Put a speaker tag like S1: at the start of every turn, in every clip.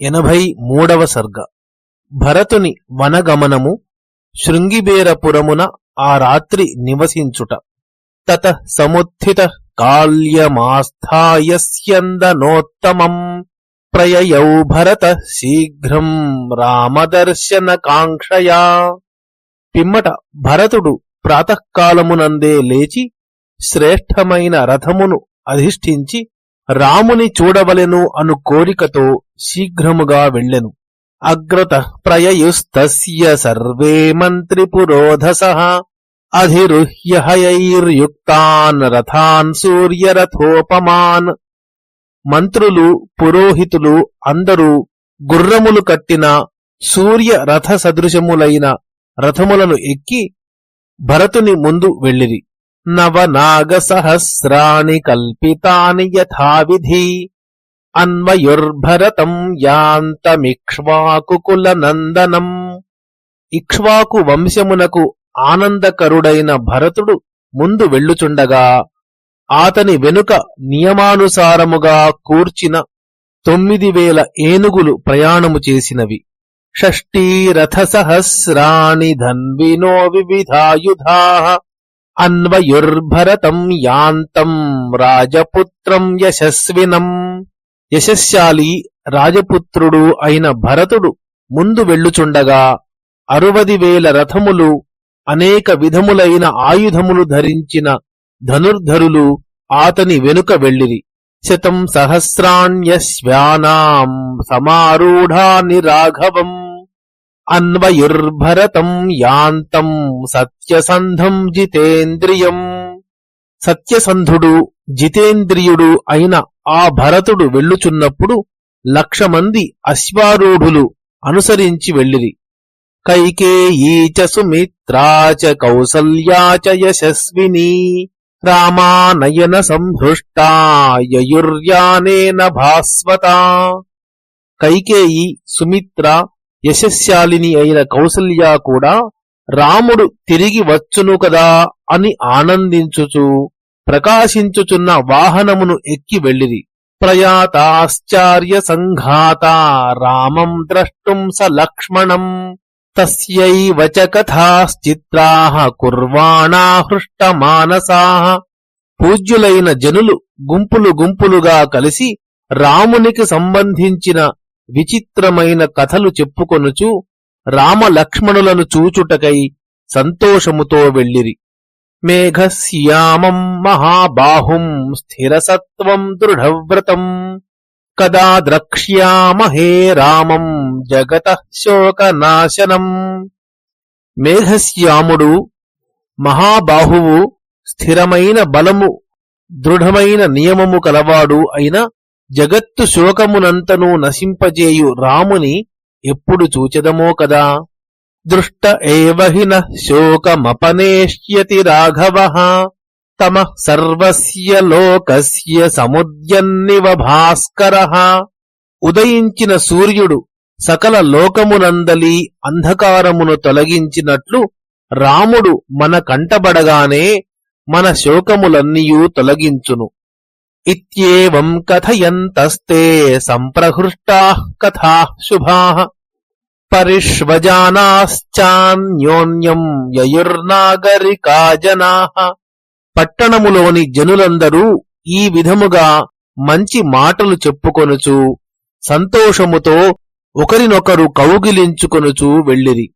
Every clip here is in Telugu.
S1: ఎనభై మూడవ సర్గ. భరతుని వనగమనము శృంగిబేరపురమున ఆ రాత్రి నివసించుట. తత సముత్థిత కాళ్యమాస్థాయస్యందనోత్తమం. ప్రయయౌ భరత శీఘ్రం రామదర్శన కాంక్షయా పిమ్మట భరతుడు ప్రాతకాలమునందే లేచి శ్రేష్టమైన రథమును అధిష్ఠించి రాముని చూడవలెను అను కోరికతో శీఘ్రముగా వెళ్ళెను. అగ్రత ప్రయయుస్తస్య సర్వే మంత్రిపురోధస అధిరుహ్య హయైర్యుక్తాన్ రథాన్ సూర్యరథోపమాన్. మంత్రులు పురోహితులు అందరూ గుర్రములు కట్టిన సూర్య రథ సదృశములైన రథములను ఎక్కి భరతుని ముందు వెళ్ళిరి. నవనాగసహస్రాణి కల్పితాని యథావిధి. అన్వయుర్భరతం యాంతమిక్ష్వాకుకులనందనం. ఇక్ష్వాకు వంశమునకు ఆనందకరుడైన భరతుడు ముందు వెళ్ళుచుండగా ఆతని వెనుక నియమానుసారముగా కూర్చిన తొమ్మిది వేల ఏనుగులు ప్రయాణము చేసినవి. షష్ఠీరథ సహస్రాణి ధన్వినో వివిధాయుధా. అన్వయుర్భరతం యాంతం రాజపుత్రం యశస్వినం. యశస్శాలి రాజపుత్రుడు అయిన భరతుడు ముందు వెళ్ళుచుండగా అరువది వేల రథములు అనేక విధములైన ఆయుధములు ధరించిన ధనుర్ధరులు ఆతని వెనుక వెళ్ళిరి. శతం సహస్రాణ్యశ్వానాం సమారూఢాని రాఘవం. అన్వయుర్భరతం యాంతం సత్యసంధం జితేంద్రియం. సత్యసంధుడు జితేంద్రియుడు అయిన ఆ భరతుడు వెళ్ళుచున్నప్పుడు లక్ష మంది అశ్వారూఢులు అనుసరించి వెళ్ళిరి. కైకేయీ చ కౌసల్యాచ యశస్విని రామానయన సంహృష్టా యయుర్యానేన భాస్వత. కైకేయి సుమిత్ర యశస్శాలిని అయిన కౌసల్య కూడా రాముడు తిరిగి వచ్చును కదా అని ఆనందించుచు ప్రకాశించుచున్న వాహనమును ఎక్కి వెళ్ళిరి. ప్రయాతాశ్చార్య సంఘాత రామం ద్రష్టుం స లక్ష్మణం తస్యైవ చ కథాశ్చిత్రాః కుర్వాణా హృష్టమానసాః పూజ్యులైన జనులు గుంపులు గుంపులుగా కలిసి రామునికి సంబంధించిన విచిత్రమైన కథలు చెప్పుకొనుచు రామలక్ష్మణులను చూచుటకై సంతోషముతో వెళ్ళిరి. మేఘశ్యామం మహాబాహుం స్థిరసత్వం దృఢవ్రతం. కదా ద్రక్ష్యామహే రామం జగత శోకనాశనం మేఘశ్యాముడు మహాబాహువు స్థిరమైన బలము దృఢమైన నియమము కలవాడు అయిన జగత్తు శోకమునంతను నశింపజేయు రాముని ఎప్పుడు చూచెదమో కదా. దృష్ట ఏవహిన శోకమపనేష్యతి రాఘవ. తమ సర్వస్య లోకస్య సముద్యన్నివ భాస్కర. ఉదయించిన సూర్యుడు సకల లోకమునందలి అంధకారమును తొలగించినట్లు రాముడు మన కంటబడగానే మన శోకములన్నీయూ తొలగించును. ఇత్యేవం కథయంతస్తే సంప్రహృష్టా కథా శుభా పరిష్వజానాశ్చాన్యోన్యం యయుర్నాగరికా జనా పట్టణములోని జనులందరూ ఈ విధముగా మంచి మాటలు చెప్పుకొనుచు సంతోషముతో ఒకరినొకరు కౌగిలించుకొనుచు వెళ్ళిరి.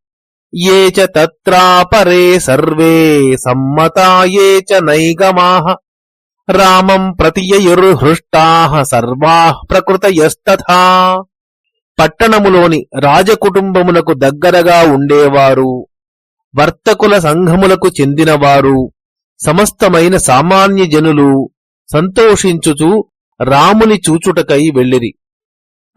S1: ఏ చ తత్రాపరే సర్వే సమ్మతాయే చ నైగమాహ। రామం ప్రతియయుర్హృష్టాః సర్వాః ప్రకృతయస్తథా. పట్టణములోని రాజకుటుంబమునకు దగ్గరగా ఉండేవారు. వర్తకుల సంఘములకు చెందినవారు. సమస్తమైన సామాన్య జనులు సంతోషించుచు రాముని చూచుటకై వెళ్ళిరి.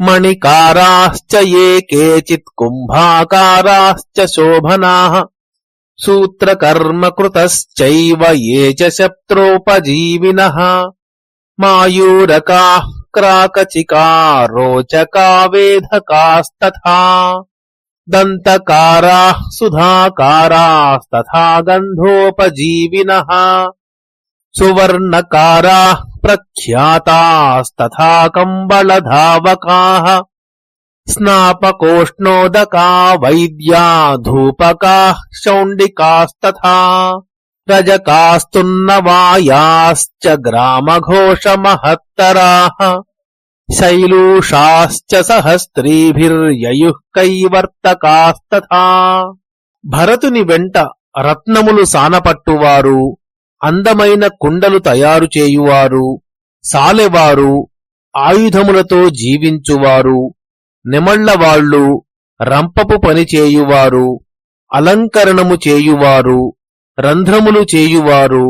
S1: మణికారాశ్చ ఏ కేచిత్ కుంభాకారాశ్చ శోభనా. सूत्रकर्मकृतश्चैव ये च शत्रोपजीविनः मायूरकाः क्राकचिका रोचका वेधकास्तथा दन्तकाराः सुधाकारास्तथा गन्धोपजीविनः सुवर्णकाराः प्रख्यातास्तथा कम्बलधावकाः స్నాపకోష్ణోదకా వైద్యా ధూపకా శౌండికాస్తథా రజకాస్తున్నవాయాశ్చ గ్రామఘోషమహత్తరాः శైలూషాశ్చ సహస్త్రీభిర్యయుః కైవర్తకాస్తథా భరతుని వెంట రత్నములు సానపట్టువారు అందమైన కుండలు తయారుచేయువారు సాలెవారు ఆయుధములతో జీవించువారు. నిమళ్ళవాళ్ళు రంపపు పని చేయువారు అలంకరణము చేయువారు రంధ్రములు చేయువారు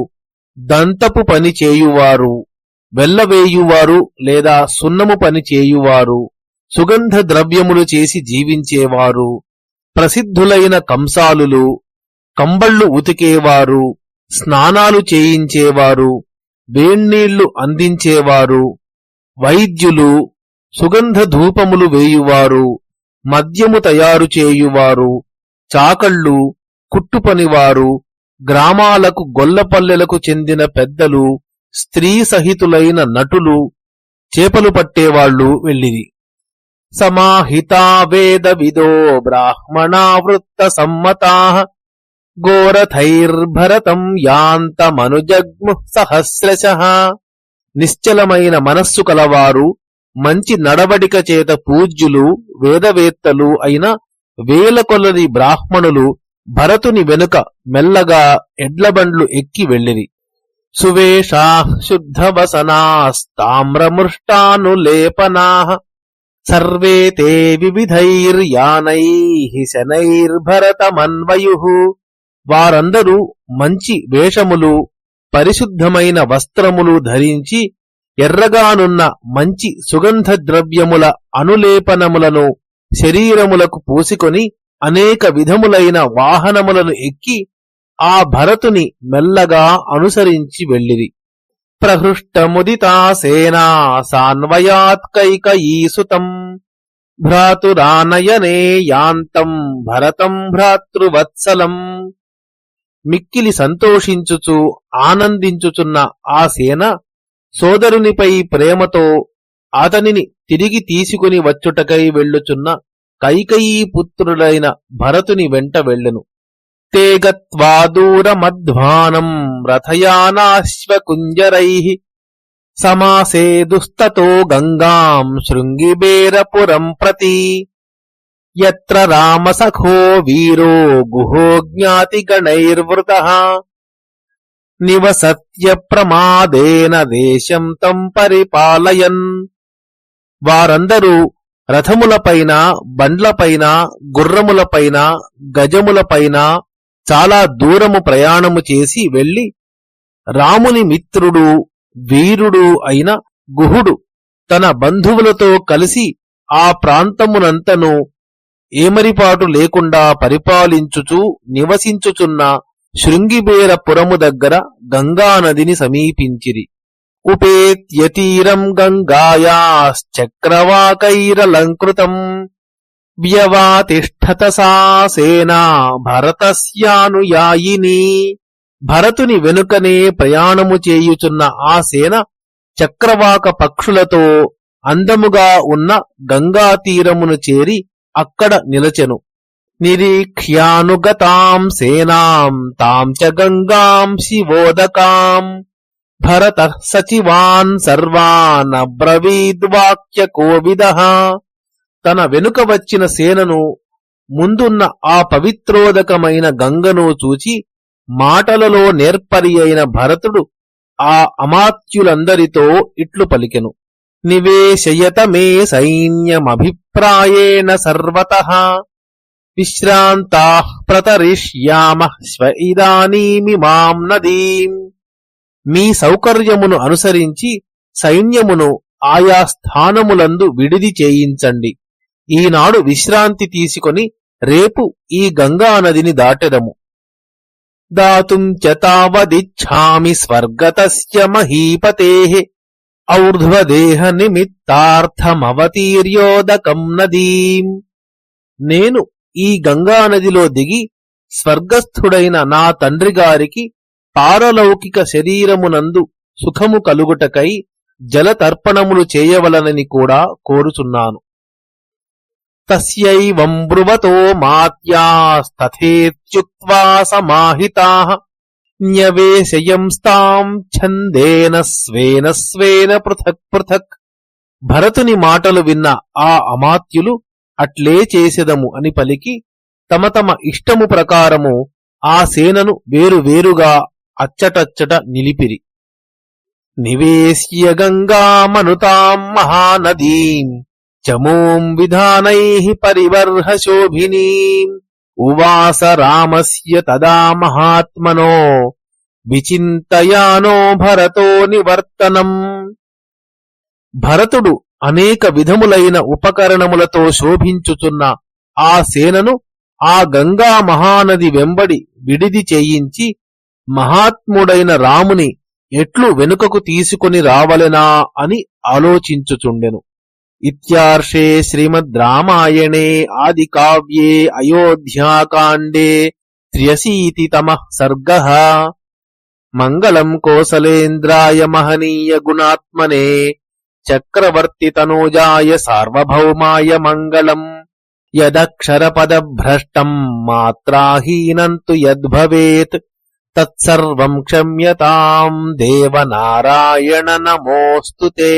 S1: దంతపు పని చేయువారు వెల్లవేయువారు లేదా సున్నము పని చేయువారు సుగంధ ద్రవ్యములు చేసి జీవించేవారు ప్రసిద్ధులైన కంసాలులు కంబళ్ళు ఉతికేవారు స్నానాలు చేయించేవారు వేణ్నీళ్ళు అందించేవారు వైద్యులు సుగంధ ధూపములు వేయువారు మద్యము తయారు చేయువారు చాకళ్ళు కుట్టుపనివారు గ్రామాలకు గొల్లపల్లెలకు చెందిన పెద్దలు స్త్రీ సహితులైన నటులు చేపలు పట్టేవాళ్ళు వెళ్ళిరి. సమాహితా వేద విదో బ్రాహ్మణావృత్త సమ్మతా ఘోరథైర్భరతం యాంతమనుజగ్ము సహస్రశ. నిశ్చలమైన మనస్సు కలవారు మంచి నడవడిక చేత పూజ్యులు వేదవేత్తలు అయిన వేల కొలది బ్రాహ్మణులు భరతుని వెనుక మెల్లగా ఎడ్లబండ్లు ఎక్కి వెళ్ళిరి. సువేషా శుద్ధవసనాస్తామ్రమృష్టానులేపనా సర్వే తే వివిధైర్యానై శనైర్భరతమన్వయు. వారందరూ మంచి వేషములు పరిశుద్ధమైన వస్త్రములు ధరించి ఎర్రగానున్న మంచి సుగంధ ద్రవ్యముల అనులేపనములను శరీరములకు పూసుకొని అనేక విధములైన వాహనములను ఎక్కి ఆ భరతుని మెల్లగా అనుసరించి వెళ్ళిరి. ప్రహృష్టముదితా సేనా సాన్వయాత్కైకయీసుతం భ్రాతురానయనే యాంతం భరతం భ్రాతృవత్సలం. మిక్కిలి సంతోషించుచు ఆనందించుచున్న ఆ సేన సోదరునిపై ప్రేమతో అతనిని తిరిగి తీసుకుని వచ్చుటకై వెళ్ళుచున్న కైకయీ పుత్రుడైన భరతుని వెంట వెళ్ళెను. తేగత్వాదూరమధ్వానం రథయానాశ్వకుంజరై సమాసే రథయానాశ్వకుంజరై సమాసేదుస్తతో గంగాం శృంగిబేరపురం ప్రతి. యత్ర రామసఖో వీరో గుహో జ్ఞాతిగణైర్వృత నివసత్య ప్రమాదేన దేశం తం పరిపాలయన్. వారందరూ రథములపైన బండ్లపైన గుర్రములపైన గజములపైన చాలా దూరము ప్రయాణము చేసి వెళ్ళి రాముని మిత్రుడు వీరుడు అయిన గుహుడు తన బంధువులతో కలిసి ఆ ప్రాంతమునంతను ఏమరిపాటు లేకుండా పరిపాలించుచు నివసించుచున్న శృంగిబేరపురము దగ్గర గంగానదిని సమీపించిరి. ఉపేత్యతీరం గంగాయాశ్చక్రవాకైరలంకృతం. వ్యవాతిష్టత సా సేనా భరతస్యానుయాయిని. భరతుని వెనుకనే ప్రయాణము చేయుచున్న ఆ సేన చక్రవాక పక్షులతో అందముగా ఉన్న గంగా తీరమును చేరి అక్కడ నిలచెను. నిరీక్ష్యానుగతాం సేనాం తాం చ గంగాం శివోదకాం భరత సచివాన్ సర్వానబ్రవీద్వాక్య కోవిద తన వెనుక వచ్చిన సేనను ముందున్న ఆ పవిత్రోదకమైన గంగను చూచి మాటలలో నేర్పరి అయిన భరతుడు ఆ అమాత్యులందరితో ఇట్లు పలికెను. నివేశయత మే సైన్యమభిప్రాయేణ సర్వత। విశ్రాంతా ప్రతరిష్యామ స్వ ఇదానీమిమాం నదీం మీ సౌకర్యమును అనుసరించి సైన్యమును ఆయా స్థానములందు విడిది చేయించండి. ఈనాడు విశ్రాంతి తీసుకొని రేపు ఈ గంగా నదిని దాటెదము. దాతుం చావదిచ్ఛామి స్వర్గతస్య మహీపతే। ఔర్ధ్వదేహ నిమిత్తార్థమవతీర్యోదకం నదీం। నేను ఈ గంగా నదిలో దిగి స్వర్గస్థుడైన నా తండ్రి గారికి పారలౌకిక శరీరమునందు సుఖము కలుగుటకై జలతర్పణములు చేయవలనని కూడా కోరుచున్నాను. తస్యైవం బ్రువతో మాత్యాస్తథేత్యుక్త్వా సమాహితాః న్యవేశయంస్తాం ఛందేన స్వేన స్వేన పృథక్ పృథక్ భరతుని మాటలు విన్న ఆ అమాత్యులు అట్లే చేసెదము అని పలికి తమ తమ ఇష్టము ప్రకారము ఆ సేనను వేరువేరుగా అచ్చటచ్చట నిలిపిరి. నివేశ్య గంగామనుతాం మహానదీం చమూం విధానై పరివర్హ శోభినీం ఉవాస రామస్య తదా మహాత్మనో విచింతయానో భరతో నివర్తనం. భరతుడు అనేక విధములైన ఉపకరణములతో శోభించుచున్న ఆ సేనను ఆ గంగా మహానది వెంబడి విడిది చేయించి మహాత్ముడైన రాముని ఎట్లు వెనుకకు తీసుకుని రావలెనా అని ఆలోచించుచుండెను. ఇత్యార్షే శ్రీమద్ రామాయణే ఆది కావ్యే అయోధ్యాకాండే త్ర్యశీతితమ సర్గ. మంగళం కోసలేంద్రాయ మహనీయ గుణాత్మనే చక్రవర్తితనూజాయ సార్వభౌమాయ మంగళం. యదక్షరపదభ్రష్టం మాత్రాహీనంతు యద్భవేత్. తత్సర్వం క్షమ్యతాం దేవనారాయణ నమోస్తుతే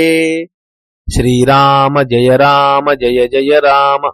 S1: శ్రీరామ జయ రామ జయ జయ రామ.